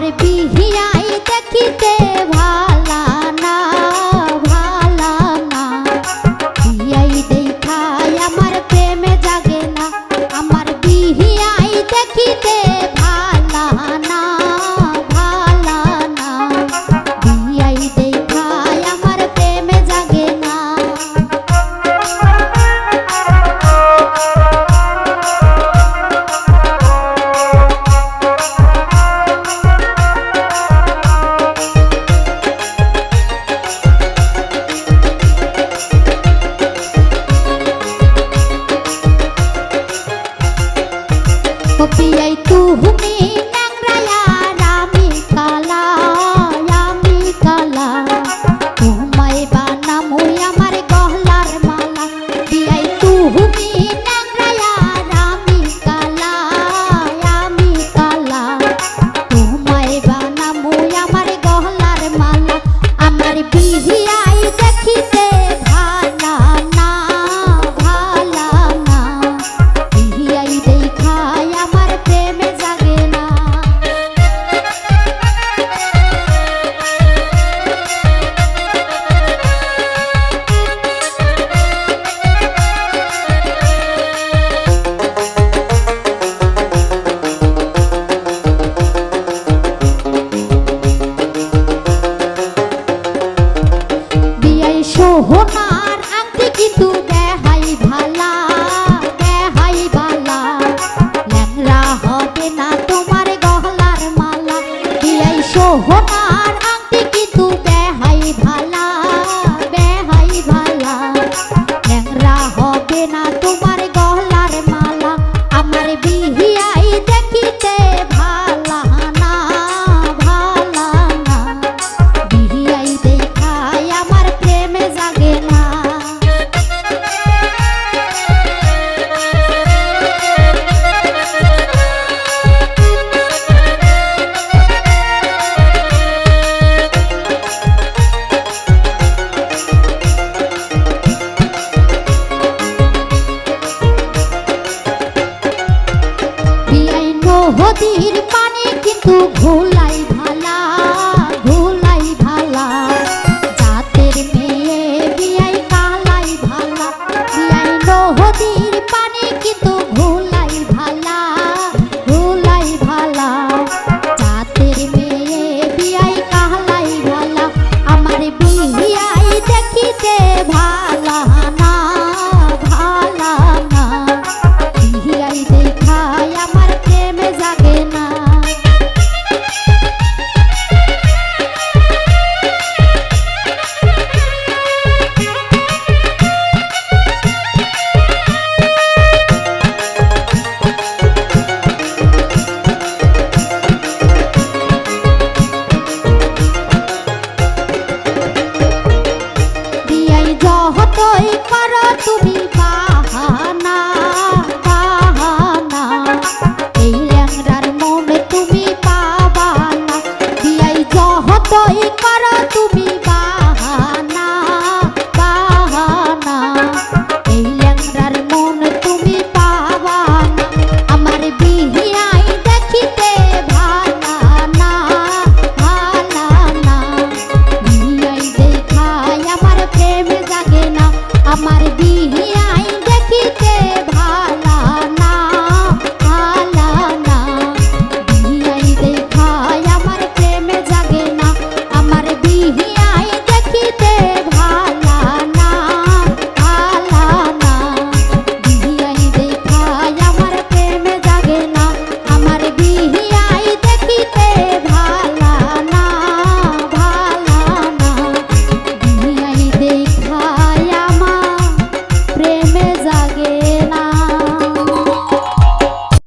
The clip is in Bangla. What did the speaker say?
আমার বিহিয়াই কপিয়াই তুহুমি ন্যাংরায়া সোহনার শুভ এই যতই করো তুমি বাহানা।